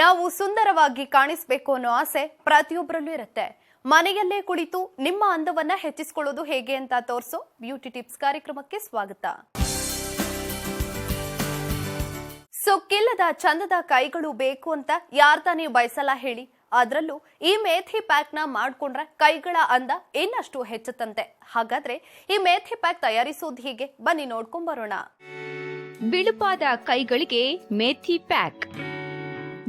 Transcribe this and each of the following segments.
ನಾವು ಸುಂದರವಾಗಿ ಕಾಣಿಸ್ಬೇಕು ಅನ್ನೋ ಆಸೆ ಪ್ರತಿಯೊಬ್ಬರಲ್ಲೂ ಇರುತ್ತೆ. ಮನೆಯಲ್ಲೇ ಕುಳಿತು ನಿಮ್ಮ ಅಂದವನ್ನ ಹೆಚ್ಚಿಸಿಕೊಳ್ಳೋದು ಹೇಗೆ ಅಂತ ತೋರಿಸೋ ಬ್ಯೂಟಿ ಟಿಪ್ಸ್ ಕಾರ್ಯಕ್ರಮಕ್ಕೆ ಸ್ವಾಗತ. ಸೊಕ್ಕಿಲ್ಲದ ಚಂದದ ಕೈಗಳು ಬೇಕು ಅಂತ ಯಾರ್ತಾನೇ ಬಯಸಲ್ಲ ಹೇಳಿ. ಅದರಲ್ಲೂ ಈ ಮೇಥಿ ಪ್ಯಾಕ್ನ ಮಾಡ್ಕೊಂಡ್ರೆ ಕೈಗಳ ಅಂದ ಇನ್ನಷ್ಟು ಹೆಚ್ಚುತ್ತಂತೆ. ಹಾಗಾದ್ರೆ ಈ ಮೇಥಿ ಪ್ಯಾಕ್ ತಯಾರಿಸೋದು ಹೀಗೆ? ಬನ್ನಿ ನೋಡ್ಕೊಂಡ್ ಬರೋಣ. ಬಿಳುಪಾದ ಕೈಗಳಿಗೆ ಮೇಥಿ ಪ್ಯಾಕ್.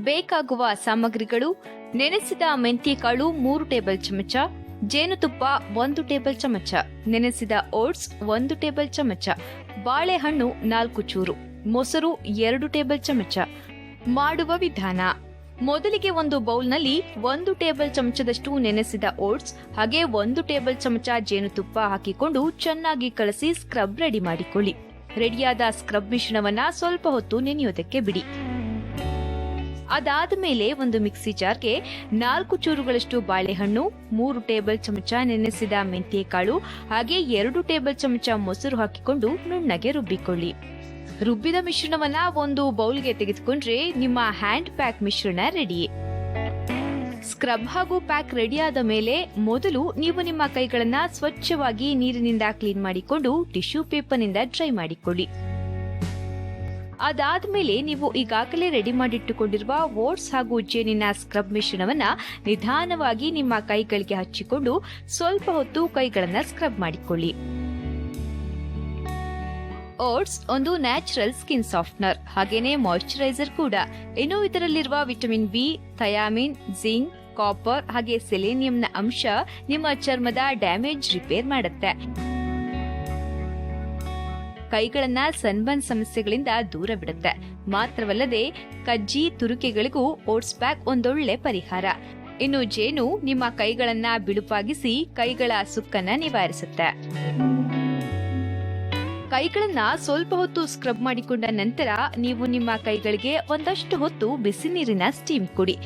ಬೇಕಾಗುವ ಸಾಮಗ್ರಿಗಳು, ನೆನೆಸಿದ ಮೆಂತ್ಯಕಾಳು ಮೂರು ಟೇಬಲ್ ಚಮಚ, ಜೇನುತುಪ್ಪ ಒಂದು ಟೇಬಲ್ ಚಮಚ, ನೆನೆಸಿದ ಓಟ್ಸ್ ಒಂದು ಟೇಬಲ್ ಚಮಚ, ಬಾಳೆಹಣ್ಣು ನಾಲ್ಕು ಚೂರು, ಮೊಸರು ಎರಡು ಟೇಬಲ್ ಚಮಚ. ಮಾಡುವ ವಿಧಾನ, ಮೊದಲಿಗೆ ಒಂದು ಬೌಲ್ನಲ್ಲಿ ಒಂದು ಟೇಬಲ್ ಚಮಚದಷ್ಟು ನೆನೆಸಿದ ಓಟ್ಸ್, ಹಾಗೆ ಒಂದು ಟೇಬಲ್ ಚಮಚ ಜೇನುತುಪ್ಪ ಹಾಕಿಕೊಂಡು ಚೆನ್ನಾಗಿ ಕಲಸಿ ಸ್ಕ್ರಬ್ ರೆಡಿ ಮಾಡಿಕೊಳ್ಳಿ. ರೆಡಿಯಾದ ಸ್ಕ್ರಬ್ ಮಿಶ್ರಣವನ್ನ ಸ್ವಲ್ಪ ಹೊತ್ತು ನೆನೆಯೋದಕ್ಕೆ ಬಿಡಿ. ಅದಾದ ಮೇಲೆ ಒಂದು ಮಿಕ್ಸಿ ಜಾರ್ಗೆ ನಾಲ್ಕು ಚೂರುಗಳಷ್ಟು ಬಾಳೆಹಣ್ಣು, ಮೂರು ಟೇಬಲ್ ಚಮಚ ನೆನೆಸಿದ ಮೆಂತ್ಯಕಾಳು, ಹಾಗೆ ಎರಡು ಟೇಬಲ್ ಚಮಚ ಮೊಸರು ಹಾಕಿಕೊಂಡು ನುಣ್ಣಗೆ ರುಬ್ಬಿಕೊಳ್ಳಿ. ರುಬ್ಬಿದ ಮಿಶ್ರಣವನ್ನ ಒಂದು ಬೌಲ್ಗೆ ತೆಗೆದುಕೊಂಡ್ರೆ ನಿಮ್ಮ ಹ್ಯಾಂಡ್ ಪ್ಯಾಕ್ ಮಿಶ್ರಣ ರೆಡಿ. ಸ್ಕ್ರಬ್ ಹಾಗೂ ಪ್ಯಾಕ್ ರೆಡಿಯಾದ ಮೇಲೆ ಮೊದಲು ನೀವು ನಿಮ್ಮ ಕೈಗಳನ್ನ ಸ್ವಚ್ಛವಾಗಿ ನೀರಿನಿಂದ ಕ್ಲೀನ್ ಮಾಡಿಕೊಂಡು ಟಿಶ್ಯೂ ಪೇಪರ್ನಿಂದ ಡ್ರೈ ಮಾಡಿಕೊಳ್ಳಿ. ಅದಾದ್ಮೇಲೆ ನೀವು ಈಗಾಗಲೇ ರೆಡಿ ಮಾಡಿಟ್ಟುಕೊಂಡಿರುವ ಓಟ್ಸ್ ಹಾಗೂ ಜೇನಿನ ಸ್ಕ್ರಬ್ ಮಿಶ್ರಣವನ್ನ ನಿಧಾನವಾಗಿ ನಿಮ್ಮ ಕೈಗಳಿಗೆ ಹಚ್ಚಿಕೊಂಡು ಸ್ವಲ್ಪ ಹೊತ್ತು ಕೈಗಳನ್ನ ಸ್ಕ್ರಬ್ ಮಾಡಿಕೊಳ್ಳಿ. ಓಟ್ಸ್ ಒಂದು ನ್ಯಾಚುರಲ್ ಸ್ಕಿನ್ ಸಾಫ್ಟ್ನರ್ ಹಾಗೇನೆ ಮಾಯಿಶ್ಚರೈಸರ್ ಕೂಡ. ಇನ್ನು ಇದರಲ್ಲಿರುವ vitamin B thiamine zinc copper ಹಾಗೆ ಸೆಲೇನಿಯಂನ ಅಂಶ ನಿಮ್ಮ ಚರ್ಮದ ಡ್ಯಾಮೇಜ್ ರಿಪೇರ್ ಮಾಡುತ್ತೆ. ಕೈಗಳನ್ನ ಸನ್ಬನ್ ಸಮಸ್ಯೆಗಳಿಂದ ದೂರವಿಡುತ್ತೆ. ಮಾತ್ರವಲ್ಲದೆ ಕಜ್ಜಿ ತುರುಕೆಗಳಿಗೂ ಓಟ್ಸ್ ಪ್ಯಾಕ್ ಒಂದೊಳ್ಳೆ ಪರಿಹಾರ. ಇನ್ನು ಜೇನು ನಿಮ್ಮ ಕೈಗಳನ್ನ ಬಿಳುಪಾಗಿಸಿ ಕೈಗಳ ಸುಕ್ಕನ್ನ ನಿವಾರಿಸುತ್ತೆ. ಕೈಗಳನ್ನ ಸ್ವಲ್ಪ ಹೊತ್ತು ಸ್ಕ್ರಬ್ ಮಾಡಿಕೊಂಡ ನಂತರ ನೀವು ನಿಮ್ಮ ಕೈಗಳಿಗೆ ಒಂದಷ್ಟು ಹೊತ್ತು ಬಿಸಿ ನೀರಿನ ಸ್ಟೀಮ್ ಕೊಡಿ.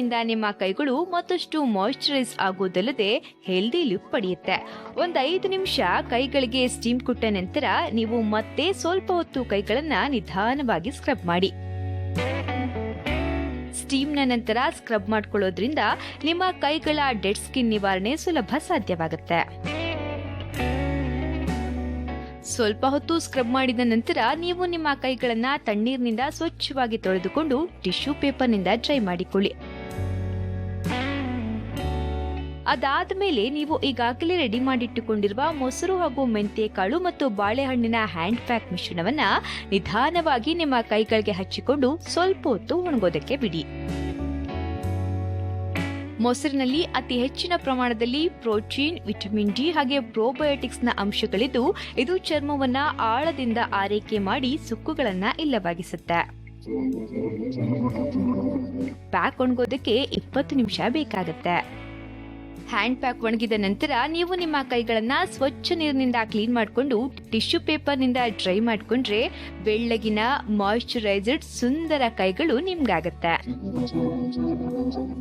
ಸ್ಟೀಮ್ನಿಂದ ನಿಮ್ಮ ಕೈಗಳು ಮತ್ತಷ್ಟು ಮಾಯಿಶ್ಚರೈಸ್ ಆಗೋದಲ್ಲದೆ ಹೆಲ್ದಿ ಲುಕ್ ಪಡೆಯುತ್ತೆ. ಒಂದು ಐದು ನಿಮಿಷ ಕೈಗಳಿಗೆ ಸ್ಟೀಮ್ ಕೊಟ್ಟ ನಂತರ ನೀವು ಮತ್ತೆ ಸ್ವಲ್ಪ ಹೊತ್ತು ಕೈಗಳನ್ನ ನಿಧಾನವಾಗಿ ಸ್ಕ್ರಬ್ ಮಾಡಿ. ಸ್ಟೀಮ್ನ ನಂತರ ಸ್ಕ್ರಬ್ ಮಾಡ್ಕೊಳ್ಳೋದ್ರಿಂದ ನಿಮ್ಮ ಕೈಗಳ ಡೆಡ್ ಸ್ಕಿನ್ ನಿವಾರಣೆ ಸುಲಭ ಸಾಧ್ಯವಾಗುತ್ತೆ. ಸ್ವಲ್ಪ ಹೊತ್ತು ಸ್ಕ್ರಬ್ ಮಾಡಿದ ನಂತರ ನೀವು ನಿಮ್ಮ ಕೈಗಳನ್ನ ತಣ್ಣೀರಿನಿಂದ ಸ್ವಚ್ಛವಾಗಿ ತೊಳೆದುಕೊಂಡು ಟಿಶ್ಯೂ ಪೇಪರ್ನಿಂದ ಡ್ರೈ ಮಾಡಿಕೊಳ್ಳಿ. ಅದಾದ ಮೇಲೆ ನೀವು ಈಗಾಗಲೇ ರೆಡಿ ಮಾಡಿಟ್ಟುಕೊಂಡಿರುವ ಮೊಸರು ಹಾಗೂ ಮೆಂತ್ಯಕಾಳು ಮತ್ತು ಬಾಳೆಹಣ್ಣಿನ ಹ್ಯಾಂಡ್ ಪ್ಯಾಕ್ ಮಿಶ್ರಣವನ್ನ ನಿಧಾನವಾಗಿ ನಿಮ್ಮ ಕೈಗಳಿಗೆ ಹಚ್ಚಿಕೊಂಡು ಸ್ವಲ್ಪ ಹೊತ್ತು ಒಣಗೋದಕ್ಕೆ ಬಿಡಿ. ಮೊಸರಿನಲ್ಲಿ ಅತಿ ಹೆಚ್ಚಿನ ಪ್ರಮಾಣದಲ್ಲಿ ಪ್ರೋಟೀನ್, ವಿಟಮಿನ್ ಡಿ ಹಾಗೆ ಪ್ರೋಬಯೋಟಿಕ್ಸ್ನ ಅಂಶಗಳಿದ್ದು ಇದು ಚರ್ಮವನ್ನ ಆಳದಿಂದ ಆರೈಕೆ ಮಾಡಿ ಸುಕ್ಕುಗಳನ್ನ ಇಲ್ಲವಾಗಿಸುತ್ತೆ. ಪ್ಯಾಕ್ ಒಣಗೋದಕ್ಕೆ ಇಪ್ಪತ್ತು ನಿಮಿಷ ಬೇಕಾಗತ್ತೆ. ಹ್ಯಾಂಡ್ ಪ್ಯಾಕ್ ಒಣಗಿದ ನಂತರ ನೀವು ನಿಮ್ಮ ಕೈಗಳನ್ನ ಸ್ವಚ್ಛ ನೀರಿನಿಂದ ಕ್ಲೀನ್ ಮಾಡಿಕೊಂಡು ಟಿಶ್ಯೂ ಪೇಪರ್ನಿಂದ ಡ್ರೈ ಮಾಡಿಕೊಂಡ್ರೆ ಬೆಳ್ಳಗಿನ ಮಾಯಿಶ್ಚರೈಸ್ಡ್ ಸುಂದರ ಕೈಗಳು ನಿಮ್ಗಾಗತ್ತೆ.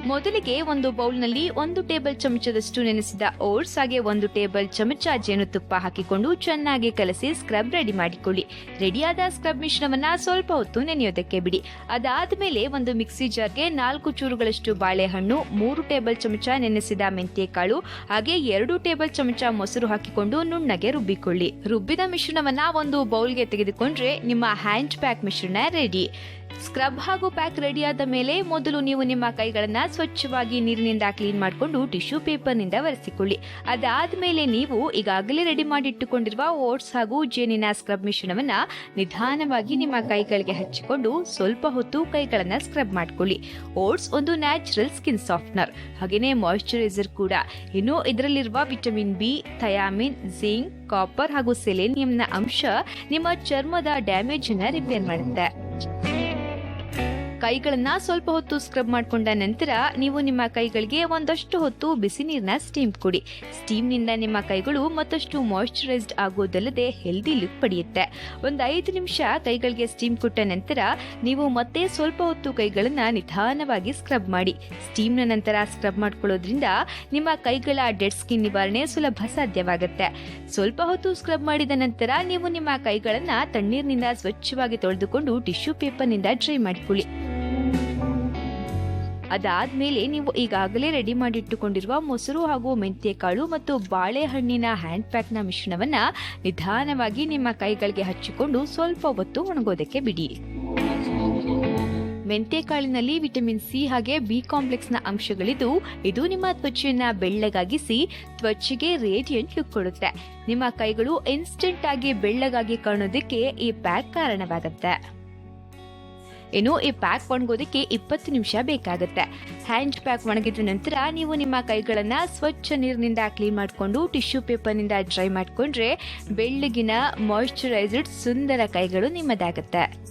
ಮೊದಲಿಗೆ ಒಂದು ಬೌಲ್ನಲ್ಲಿ ಒಂದು ಟೇಬಲ್ ಚಮಚದಷ್ಟು ನೆನೆಸಿದ ಓಟ್ಸ್ ಹಾಗೆ ಒಂದು ಟೇಬಲ್ ಚಮಚ ಜೇನುತುಪ್ಪ ಹಾಕಿಕೊಂಡು ಚೆನ್ನಾಗಿ ಕಲಸಿ ಸ್ಕ್ರಬ್ ರೆಡಿ ಮಾಡಿಕೊಳ್ಳಿ. ರೆಡಿಯಾದ ಸ್ಕ್ರಬ್ ಮಿಶ್ರಣವನ್ನ ಸ್ವಲ್ಪ ಹೊತ್ತು ನೆನೆಯೋದಕ್ಕೆ ಬಿಡಿ. ಅದಾದ ಮೇಲೆ ಒಂದು ಮಿಕ್ಸಿ ಜಾರ್ಗೆ ನಾಲ್ಕು ಚೂರುಗಳಷ್ಟು ಬಾಳೆಹಣ್ಣು, ಮೂರು ಟೇಬಲ್ ಚಮಚ ನೆನೆಸಿದ ಮೆಂತ್ಯಕಾಳು ಹಾಗೆ ಎರಡು ಟೇಬಲ್ ಚಮಚ ಮೊಸರು ಹಾಕಿಕೊಂಡು ನುಣ್ಣಗೆ ರುಬ್ಬಿಕೊಳ್ಳಿ. ರುಬ್ಬಿದ ಮಿಶ್ರಣವನ್ನ ಒಂದು ಬೌಲ್ಗೆ ತೆಗೆದುಕೊಂಡ್ರೆ ನಿಮ್ಮ ಹ್ಯಾಂಡ್ ಪ್ಯಾಕ್ ಮಿಶ್ರಣ ರೆಡಿ. ಸ್ಕ್ರಬ್ ಹಾಗೂ ಪ್ಯಾಕ್ ರೆಡಿಯಾದ ಮೇಲೆ ಮೊದಲು ನೀವು ನಿಮ್ಮ ಕೈಗಳನ್ನ ಸ್ವಚ್ಛವಾಗಿ ನೀರಿನಿಂದ ಕ್ಲೀನ್ ಮಾಡಿಕೊಂಡು ಟಿಶ್ಯೂ ಪೇಪರ್ನಿಂದ ಒರೆಸಿಕೊಳ್ಳಿ. ಅದಾದ ಮೇಲೆ ನೀವು ಈಗಾಗಲೇ ರೆಡಿ ಮಾಡಿಟ್ಟುಕೊಂಡಿರುವ ಓಟ್ಸ್ ಹಾಗೂ ಜೇನಿನ ಸ್ಕ್ರಬ್ ಮಿಶ್ರಣವನ್ನ ನಿಧಾನವಾಗಿ ನಿಮ್ಮ ಕೈಗಳಿಗೆ ಹಚ್ಚಿಕೊಂಡು ಸ್ವಲ್ಪ ಹೊತ್ತು ಕೈಗಳನ್ನ ಸ್ಕ್ರಬ್ ಮಾಡಿಕೊಳ್ಳಿ. ಓಟ್ಸ್ ಒಂದು ನ್ಯಾಚುರಲ್ ಸ್ಕಿನ್ ಸಾಫ್ಟ್ನರ್ ಹಾಗೆಯೇ ಮಾಯಿಶ್ಚರೈಸರ್ ಕೂಡ. ಇನ್ನು ಇದರಲ್ಲಿರುವ vitamin B, thiamine zinc copper ಹಾಗೂ ಸೆಲೆನಿಯಂನ ಅಂಶ ನಿಮ್ಮ ಚರ್ಮದ ಡ್ಯಾಮೇಜ್ ಅನ್ನ ರಿಪೇರ್ ಮಾಡುತ್ತೆ. ಕೈಗಳನ್ನ ಸ್ವಲ್ಪ ಹೊತ್ತು ಸ್ಕ್ರಬ್ ಮಾಡ್ಕೊಂಡ ನಂತರ ನೀವು ನಿಮ್ಮ ಕೈಗಳಿಗೆ ಒಂದಷ್ಟು ಹೊತ್ತು ಬಿಸಿ ನೀರನ್ನ ಸ್ಟೀಮ್ ಕೊಡಿ. ಸ್ಟೀಮ್ನಿಂದ ನಿಮ್ಮ ಕೈಗಳು ಮತ್ತಷ್ಟು ಮಾಯಿಶ್ಚರೈಸ್ಡ್ ಆಗೋದಲ್ಲದೆ ಹೆಲ್ದಿ ಲುಕ್ ಪಡೆಯುತ್ತೆ. ಒಂದು ಐದು ನಿಮಿಷ ಕೈಗಳಿಗೆ ಸ್ಟೀಮ್ ಕೊಟ್ಟ ನಂತರ ನೀವು ಮತ್ತೆ ಸ್ವಲ್ಪ ಹೊತ್ತು ಕೈಗಳನ್ನ ನಿಧಾನವಾಗಿ ಸ್ಕ್ರಬ್ ಮಾಡಿ. ಸ್ಟೀಮ್ನ ನಂತರ ಸ್ಕ್ರಬ್ ಮಾಡ್ಕೊಳ್ಳೋದ್ರಿಂದ ನಿಮ್ಮ ಕೈಗಳ ಡೆಡ್ ಸ್ಕಿನ್ ನಿವಾರಣೆ ಸುಲಭ ಸಾಧ್ಯವಾಗುತ್ತೆ. ಸ್ವಲ್ಪ ಹೊತ್ತು ಸ್ಕ್ರಬ್ ಮಾಡಿದ ನಂತರ ನೀವು ನಿಮ್ಮ ಕೈಗಳನ್ನ ತಣ್ಣೀರಿನಿಂದ ಸ್ವಚ್ಛವಾಗಿ ತೊಳೆದುಕೊಂಡು ಟಿಶ್ಯೂ ಪೇಪರ್ನಿಂದ ಡ್ರೈ ಮಾಡಿಕೊಳ್ಳಿ. ಅದಾದ್ಮೇಲೆ ನೀವು ಈಗಾಗಲೇ ರೆಡಿ ಮಾಡಿಟ್ಟುಕೊಂಡಿರುವ ಮೊಸರು ಹಾಗೂ ಮೆಂತ್ಯಕಾಳು ಮತ್ತು ಬಾಳೆಹಣ್ಣಿನ ಹ್ಯಾಂಡ್ ಪ್ಯಾಕ್ನ ಮಿಶ್ರಣವನ್ನ ನಿಧಾನವಾಗಿ ನಿಮ್ಮ ಕೈಗಳಿಗೆ ಹಚ್ಚಿಕೊಂಡು ಸ್ವಲ್ಪ ಹೊತ್ತು ಒಣಗೋದಕ್ಕೆ ಬಿಡಿ. ಮೆಂತ್ಯಕಾಳಿನಲ್ಲಿ ವಿಟಮಿನ್ ಸಿ ಹಾಗೆ ಬಿ ಕಾಂಪ್ಲೆಕ್ಸ್ನ ಅಂಶಗಳಿದ್ದು, ಇದು ನಿಮ್ಮ ತ್ವಚೆಯನ್ನ ಬೆಳ್ಳಗಾಗಿಸಿ ತ್ವಚೆಗೆ ರೇಡಿಯಂಟ್ ಲುಕ್ ಕೊಡುತ್ತೆ. ನಿಮ್ಮ ಕೈಗಳು ಇನ್ಸ್ಟೆಂಟ್ ಆಗಿ ಬೆಳ್ಳಗಾಗಿ ಕಾಣೋದಕ್ಕೆ ಈ ಪ್ಯಾಕ್ ಕಾರಣವಾಗುತ್ತೆ. ಇನ್ನು ಈ ಪ್ಯಾಕ್ ಒಣಗೋದಕ್ಕೆ ಇಪ್ಪತ್ತು ನಿಮಿಷ ಬೇಕಾಗುತ್ತೆ. ಹ್ಯಾಂಡ್ ಪ್ಯಾಕ್ ಒಣಗಿದ ನಂತರ ನೀವು ನಿಮ್ಮ ಕೈಗಳನ್ನ ಸ್ವಚ್ಛ ನೀರಿನಿಂದ ಕ್ಲೀನ್ ಮಾಡಿಕೊಂಡು ಟಿಶ್ಯೂ ಪೇಪರ್ನಿಂದ ಡ್ರೈ ಮಾಡಿಕೊಂಡ್ರೆ ಬೆಳ್ಳಗಿನ ಮಾಯಿಶ್ಚರೈಸ್ಡ್ ಸುಂದರ ಕೈಗಳು ನಿಮ್ಮದಾಗುತ್ತೆ.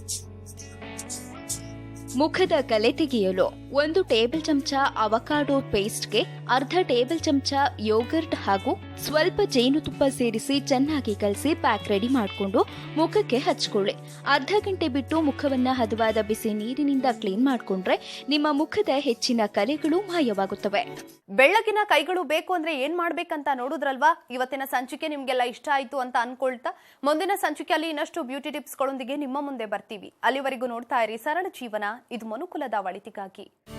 ಮುಖದ ಕಲೆ ತೆಗೆಯಲು ಒಂದು ಟೇಬಲ್ ಚಮಚ ಅವಕಾಡೋ ಪೇಸ್ಟ್ಗೆ ಅರ್ಧ ಟೇಬಲ್ ಚಮಚ ಯೋಗರ್ಟ್ ಹಾಗೂ ಸ್ವಲ್ಪ ಜೇನುತುಪ್ಪ ಸೇರಿಸಿ ಚೆನ್ನಾಗಿ ಕಲಸಿ ಪ್ಯಾಕ್ ರೆಡಿ ಮಾಡಿಕೊಂಡು ಮುಖಕ್ಕೆ ಹಚ್ಕೊಳ್ಳಿ. ಅರ್ಧ ಗಂಟೆ ಬಿಟ್ಟು ಮುಖವನ್ನ ಹದವಾದ ಬಿಸಿ ನೀರಿನಿಂದ ಕ್ಲೀನ್ ಮಾಡಿಕೊಂಡ್ರೆ ನಿಮ್ಮ ಮುಖದ ಹೆಚ್ಚಿನ ಕಲೆಗಳು ಮಾಯವಾಗುತ್ತವೆ. ಬೆಳ್ಳಗಿನ ಕೈಗಳು ಬೇಕು ಅಂದ್ರೆ ಏನ್ ಮಾಡ್ಬೇಕಂತ ನೋಡುದ್ರಲ್ವಾ? ಇವತ್ತಿನ ಸಂಚಿಕೆ ನಿಮ್ಗೆಲ್ಲ ಇಷ್ಟ ಆಯ್ತು ಅಂತ ಅನ್ಕೊಳ್ತಾ ಮುಂದಿನ ಸಂಚಿಕೆಯಲ್ಲಿ ಇನ್ನಷ್ಟು ಬ್ಯೂಟಿ ಟಿಪ್ಸ್ಗಳೊಂದಿಗೆ ನಿಮ್ಮ ಮುಂದೆ ಬರ್ತೀವಿ. ಅಲ್ಲಿವರೆಗೂ ನೋಡ್ತಾ ಇರಿ ಸರಳ ಜೀವನ. ಇದು ಮನುಕುಲದ ಒಳಿತಿಗಾಗಿ.